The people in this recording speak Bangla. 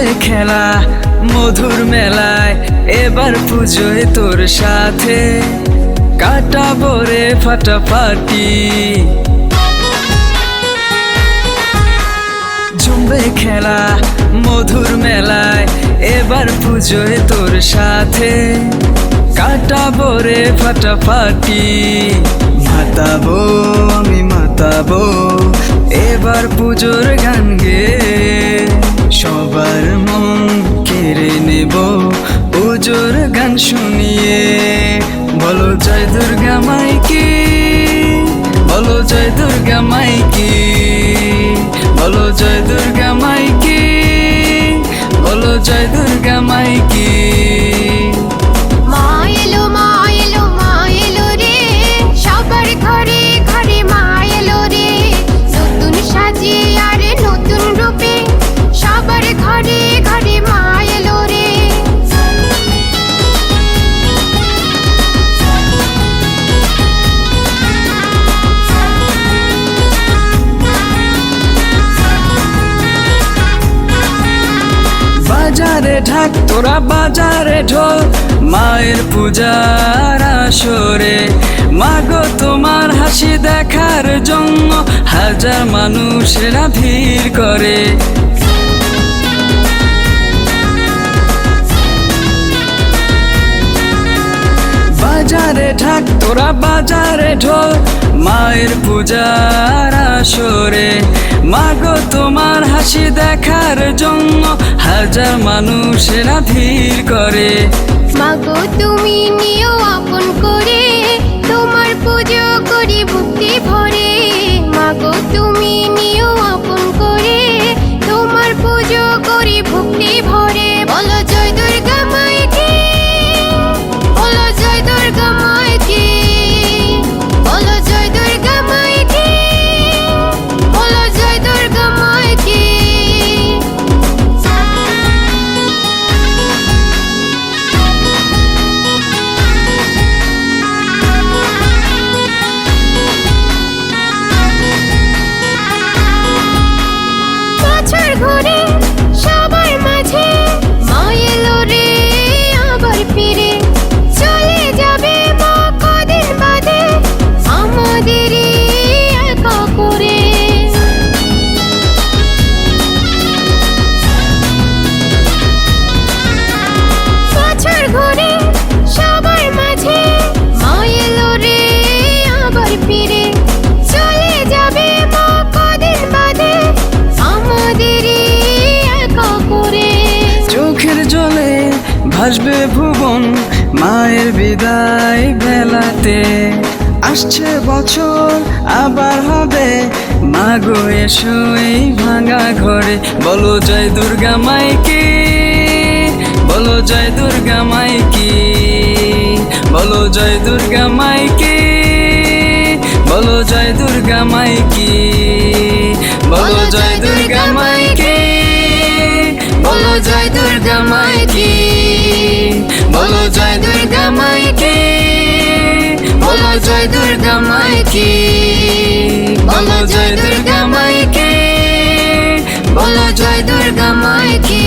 জমবে খেলা, মধুর মেলায়, এবার পুজোয় তোর সাথে। কাটাবো রে ফাটাফাটি। জমবে খেলা, মধুর মেলায়, এবার পুজোয় তোর সাথে। কাটাবো রে ফাটাফাটি। মাতাবো, আমি মাতাবো, এবার পুজোর গান গে। সবার শুনিয়ে, বলো জয় দুর্গা মাইকি, বলো জয় দুর্গা মাইকি, বলো জয় দুর্গা মাইকি, বলো জয় দুর্গা মাইকি। বাজারে ঢাক, তোরা বাজারে ঢোল। মায়ের পূজার আসরে। মাগো, তোমার হাসি দেখার জন্য হাজার মানুষেরা ভিড় করে। তোরা বাজারে ঢোল, মায়ের পূজার আসরে। মাগো, তোমার হাসি দেখার জন্য হাজার মানুষেরা ধীর করে। মাগো, তুমি নিও আপন করে, তোমার পুজো করি ভাসবে ভুবন মায়ের বিদায় বেলাতে। আসছে বছর, আবার হবে। মাগো, এসো এই ভাঙা ঘরে। বলো জয় দুর্গা মাইকে, বলো জয় দুর্গা মাইকে, বলো জয় দুর্গা মাইকে, বলো জয় দুর্গা মাইকি, বলো জয় দুর্গা জয় দুর্গা মায় কি বলো জয় দুর্গা মায় কি বলো জয় দুর্গা মায় কি বলো জয় দুর্গা মায় কি বলো জয় দুর্গা মায় কি